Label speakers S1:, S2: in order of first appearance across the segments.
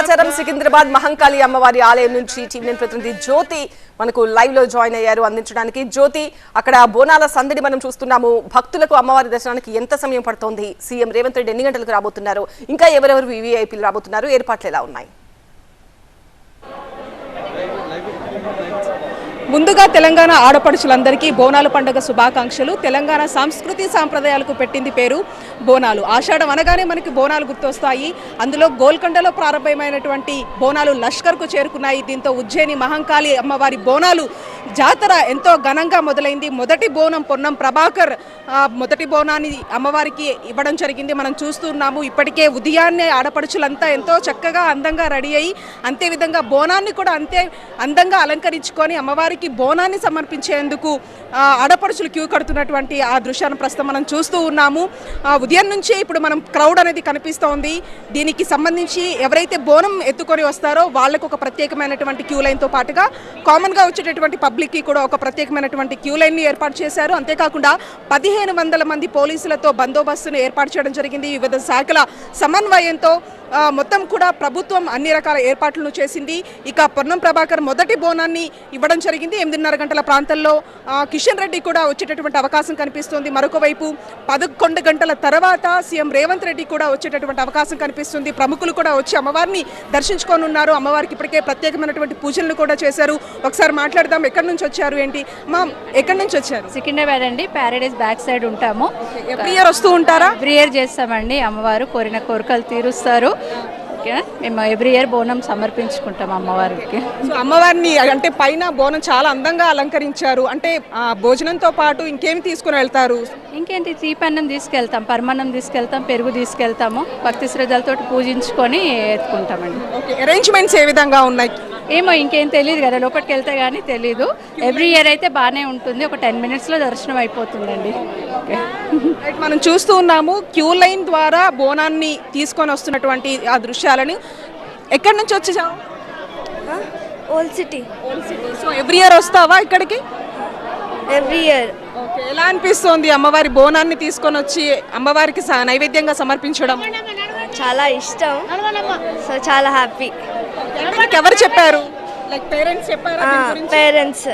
S1: సమాచారం. సికింద్రాబాద్ మహంకాళి అమ్మవారి ఆలయం నుంచి టీవీ ప్రతినిధి జ్యోతి మనకు లైవ్లో జాయిన్ అయ్యారు అందించడానికి. జ్యోతి అక్కడ బోనాల సందడి మనం చూస్తున్నాము. భక్తులకు అమ్మవారి దర్శనానికి ఎంత సమయం పడుతోంది? సీఎం రేవంత్ రెడ్డి ఎన్ని గంటలకు రాబోతున్నారు? ఇంకా ఎవరెవరు వివిఐపీలు రాబోతున్నారు? ఏర్పాట్లు ఎలా ఉన్నాయి?
S2: ముందుగా తెలంగాణ ఆడపడుచులందరికీ బోనాల పండుగ శుభాకాంక్షలు. తెలంగాణ సంస్కృతి సాంప్రదాయాలకు పెట్టింది పేరు బోనాలు. ఆషాఢం అనగానే మనకి బోనాలు గుర్తొస్తాయి. అందులో గోల్కొండలో ప్రారంభమైనటువంటి బోనాలు లష్కర్కు చేరుకున్నాయి. దీంతో ఉజ్జయిని మహంకాళి అమ్మవారి బోనాలు జాతర ఎంతో ఘనంగా మొదలైంది. మొదటి బోనం పొన్నం ప్రభాకర్ మొదటి బోనాన్ని అమ్మవారికి ఇవ్వడం జరిగింది. మనం చూస్తున్నాము ఇప్పటికే ఉదయాన్నే ఆడపడుచులంతా ఎంతో చక్కగా అందంగా రెడీ అయ్యి అంతే విధంగా బోనాన్ని కూడా అంతే అందంగా అలంకరించుకొని అమ్మవారికి బోనాన్ని సమర్పించేందుకు ఆడపడుచులు క్యూ కడుతున్నటువంటి ఆ దృశ్యాన్ని ప్రస్తుతం మనం చూస్తూ ఉన్నాము. ఉదయం నుంచే ఇప్పుడు మనం క్రౌడ్ అనేది కనిపిస్తోంది. దీనికి సంబంధించి ఎవరైతే బోనం ఎత్తుకొని వస్తారో వాళ్ళకు ఒక ప్రత్యేకమైనటువంటి క్యూ లైన్తో పాటుగా కామన్గా వచ్చేటటువంటి పబ్లిక్కి కూడా ఒక ప్రత్యేకమైనటువంటి క్యూ లైన్ని ఏర్పాటు చేశారు. అంతేకాకుండా పదిహేను వందల మంది పోలీసులతో బందోబస్తును ఏర్పాటు చేయడం జరిగింది. వివిధ శాఖల సమన్వయంతో మొత్తం కూడా ప్రభుత్వం అన్ని రకాల ఏర్పాట్లను చేసింది. ఇక పొన్నం ప్రభాకర్ మొదటి బోనాన్ని ఇవ్వడం జరిగింది. ఎనిమిదిన్నర గంటల ప్రాంతంలో కిషన్ రెడ్డి కూడా వచ్చేటటువంటి అవకాశం కనిపిస్తుంది. మరొక వైపు పదకొండు గంటల తర్వాత సీఎం రేవంత్ రెడ్డి కూడా వచ్చేటటువంటి అవకాశం కనిపిస్తుంది. ప్రముఖులు కూడా వచ్చి అమ్మవారిని దర్శించుకొని ఉన్నారు అమ్మవారికి ఇప్పటికే ప్రత్యేకమైనటువంటి పూజలను కూడా చేశారు. ఒకసారి మాట్లాడదాం. ఎక్కడి నుంచి వచ్చారు ఏంటి? మా ఎక్కడి నుంచి వచ్చారు?
S3: సికింద్రాబాద్ అండి. ప్యారడైస్ బ్యాక్ సైడ్ ఉంటాము.
S2: ఎవ్రీ ఇయర్ వస్తూ ఉంటారా?
S3: ఎవ్రీ ఇయర్ చేస్తామండి. అమ్మవారు కోరిన కోరికలు తీరుస్తారు. ఓకేనా మేము ఎవ్రీ ఇయర్ బోనం సమర్పించుకుంటాం అమ్మవారికి.
S2: సో అమ్మవారిని అంటే పైన బోనం చాలా అందంగా అలంకరించారు. అంటే ఆ, భోజనంతో పాటు ఇంకేమి తీసుకుని వెళ్తారు?
S3: ఇంకేంటి తీపన్నం తీసుకెళ్తాం పరమాన్నం తీసుకెళ్తాం పెరుగు తీసుకెళ్తాము భక్తి శ్రద్ధలతో పూజించుకొని ఎత్తుకుంటామండి.
S2: ఓకే అరేంజ్మెంట్స్ ఏ విధంగా ఉన్నాయి?
S3: ఏమో ఇంకేం తెలియదు కదా లోపలికి వెళ్తే కానీ తెలీదు. ఎవ్రీ ఇయర్ అయితే బాగానే ఉంటుంది ఒక టెన్ మినిట్స్లో దర్శనం అయిపోతుందండి.
S2: మనం చూస్తూ ఉన్నాము క్యూ లైన్ ద్వారా బోనాన్ని తీసుకొని వస్తున్నటువంటి ఆ దృశ్యాలని. ఎక్కడి నుంచి వచ్చేసావు?
S4: Old city
S2: so every year వస్తావా ఇక్కడికి?
S4: ఎవ్రీ ఇయర్
S2: ఓకే ఎలా అనిపిస్తోంది అమ్మవారి బోనాన్ని తీసుకొని వచ్చి అమ్మవారికి స- నైవేద్యంగా సమర్పించడం?
S4: చాలా ఇష్టం. సో చాలా హ్యాపీ
S2: మీకు ఎవరు చెప్పారు? లైక్ పేరెంట్స్ చెప్పారా? దీని గురించి?
S4: పేరెంట్స్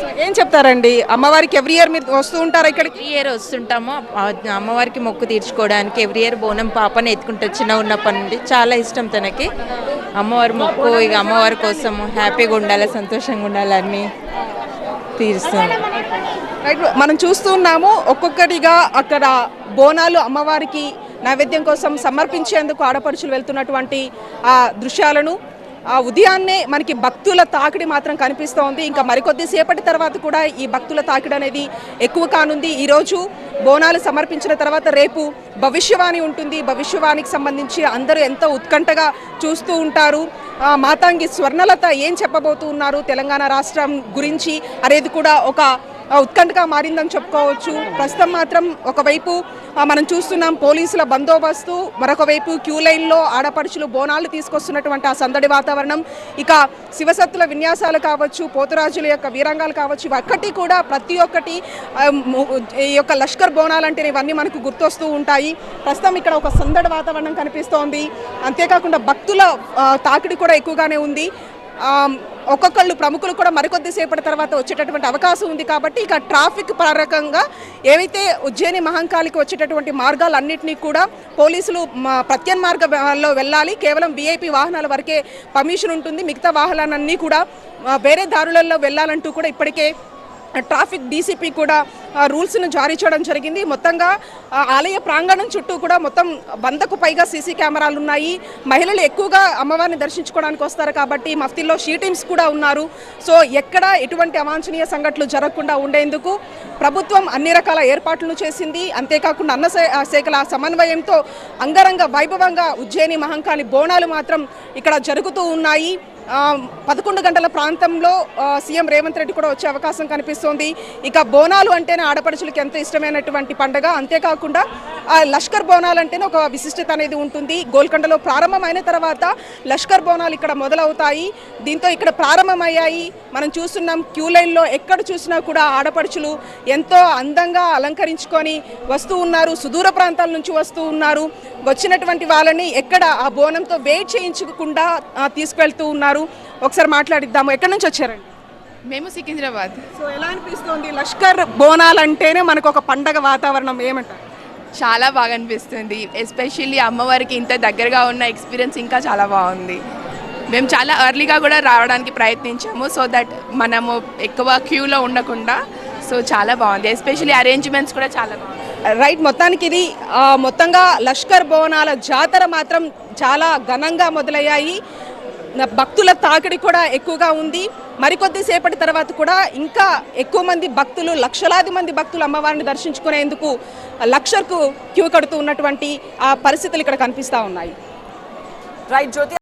S2: సో ఏం చెప్తారండి? అమ్మవారికి ఎవ్రీ ఇయర్ మీరు వస్తూ ఉంటారా ఇక్కడికి?
S5: ఎవ్రీ ఇయర్ వస్తుంటాము. అమ్మవారికి మొక్కు తీర్చుకోవడానికి ఎవ్రీ ఇయర్ బోనం పాపని ఎత్తుకుంటే చిన్న ఉన్నప్పటి నుండి చాలా ఇష్టం తనకి. అమ్మవారి మొక్కు ఇక అమ్మవారి కోసం హ్యాపీగా ఉండాలి సంతోషంగా ఉండాలని తీరుస్తాం.
S2: రైట్ మనం చూస్తున్నాము ఒక్కొక్కటిగా అక్కడ బోనాలు అమ్మవారికి నైవేద్యం కోసం సమర్పించేందుకు ఆడపడుచులు వెళ్తున్నటువంటి ఆ దృశ్యాలను ఆ ఉదయాన్నే మనకి భక్తుల తాకిడి మాత్రం కనిపిస్తోంది. ఇంకా మరికొద్దిసేపటి తర్వాత కూడా ఈ భక్తుల తాకిడి అనేది ఎక్కువ కానుంది. ఈరోజు బోనాలు సమర్పించిన తర్వాత రేపు భవిష్యవాణి ఉంటుంది. భవిష్యవాణికి సంబంధించి అందరూ ఎంతో ఉత్కంఠగా చూస్తూ ఉంటారు. మాతాంగి స్వర్ణలత ఏం చెప్పబోతూ ఉన్నారు? తెలంగాణ రాష్ట్రం గురించి అనేది కూడా ఒక ఉత్కంఠగా మారిందని చెప్పుకోవచ్చు. ప్రస్తుతం మాత్రం ఒకవైపు మనం చూస్తున్నాం పోలీసుల బందోబస్తు మరొక వైపు క్యూ లైన్లో ఆడపడుచులు బోనాలు తీసుకొస్తున్నటువంటి ఆ సందడి వాతావరణం. ఇక శివసత్తుల విన్యాసాలు కావచ్చు పోతురాజుల యొక్క వీరంగాలు కావచ్చు ఇవక్కటి కూడా ప్రతి ఒక్కటి ఈ యొక్క లష్కర్ బోనాలు అంటే ఇవన్నీ మనకు గుర్తొస్తూ ఉంటాయి. ప్రస్తుతం ఇక్కడ ఒక సందడి వాతావరణం కనిపిస్తోంది. అంతేకాకుండా భక్తుల తాకిడి కూడా ఎక్కువగానే ఉంది. ఒక్కొక్కళ్ళు ప్రముఖులు కూడా మరికొద్దిసేపటి తర్వాత వచ్చేటటువంటి అవకాశం ఉంది కాబట్టి ఇక ట్రాఫిక్ పరకంగా ఏవైతే ఉజ్జయిని మహంకాళికి వచ్చేటటువంటి మార్గాలన్నింటినీ కూడా పోలీసులు మ- ప్రత్యామ్నార్గంలో వెళ్ళాలి. కేవలం బీఐపీ వాహనాల వరకే పర్మిషన్ ఉంటుంది. మిగతా వాహనాలన్నీ కూడా వేరే దారులలో వెళ్ళాలంటూ కూడా ఇప్పటికే ట్రాఫిక్ డీసీపీ కూడా రూల్స్ను జారీ చేయడం జరిగింది. మొత్తంగా ఆలయ ప్రాంగణం చుట్టూ కూడా మొత్తం వందకు పైగా సీసీ కెమెరాలు ఉన్నాయి. మహిళలు ఎక్కువగా అమ్మవారిని దర్శించుకోవడానికి వస్తారు కాబట్టి మఫ్తీల్లో షీ టీమ్స్ కూడా ఉన్నారు. సో ఎక్కడ ఎటువంటి అవాంఛనీయ సంఘటనలు జరగకుండా ఉండేందుకు ప్రభుత్వం అన్ని రకాల ఏర్పాట్లను చేసింది. అంతేకాకుండా అన్న ఆ శాఖల సమన్వయంతో అంగరంగ వైభవంగా ఉజ్జయిని మహంకాళి బోనాలు మాత్రం ఇక్కడ జరుగుతూ ఉన్నాయి. పదకొండు గంటల ప్రాంతంలో సీఎం రేవంత్ రెడ్డి కూడా వచ్చే అవకాశం కనిపిస్తోంది. ఇక బోనాలు అంటేనే ఆడపడుచులకు ఎంతో ఇష్టమైనటువంటి పండగ? అంతేకాకుండా ఆ లష్కర్ బోనాలు అంటేనే ఒక విశిష్టత అనేది ఉంటుంది. గోల్కొండలో ప్రారంభమైన తర్వాత లష్కర్ బోనాలు ఇక్కడ మొదలవుతాయి. దీంతో ఇక్కడ ప్రారంభమయ్యాయి. మనం చూస్తున్నాం క్యూ లైన్లో ఎక్కడ చూసినా కూడా ఆడపడుచులు ఎంతో అందంగా అలంకరించుకొని వస్తూ ఉన్నారు. సుదూర ప్రాంతాల నుంచి వస్తూ ఉన్నారు. వచ్చినటువంటి వాళ్ళని ఎక్కడ ఆ బోనంతో వెయిట్ చేయించకుండా ఆ, తీసుకువెళ్తూ ఉన్నారు. ఒకసారి మాట్లాడిద్దాము. ఎక్కడి నుంచి వచ్చారండి?
S6: మేము సికింద్రాబాద్.
S2: సో ఎలా అనిపిస్తుంది? లష్కర్ బోనాలు అంటేనే మనకు ఒక పండగ వాతావరణం ఏమంటారు?
S6: చాలా బాగా అనిపిస్తుంది. ఎస్పెషల్లీ అమ్మవారికి ఇంత దగ్గరగా ఉన్న ఎక్స్పీరియన్స్ ఇంకా చాలా బాగుంది. మేము చాలా ఎర్లీగా కూడా రావడానికి ప్రయత్నించాము. సో దట్ మనము ఎక్కువ క్యూలో ఉండకుండా సో చాలా బాగుంది. ఎస్పెషల్లీ అరేంజ్మెంట్స్ కూడా చాలా బాగుంది
S2: రైట్ మొత్తానికి ఇది మొత్తంగా లష్కర్ బోనాల జాతర మాత్రం చాలా ఘనంగా మొదలయ్యాయి. భక్తుల తాకిడి కూడా ఎక్కువగా ఉంది. మరికొద్దిసేపటి తర్వాత కూడా ఇంకా ఎక్కువ మంది భక్తులు లక్షలాది మంది భక్తులు అమ్మవారిని దర్శించుకునేందుకు లక్షకు క్యూ కడుతూ ఉన్నటువంటి ఆ పరిస్థితులు ఇక్కడ కనిపిస్తూ ఉన్నాయి.
S1: రైట్ జ్యోతి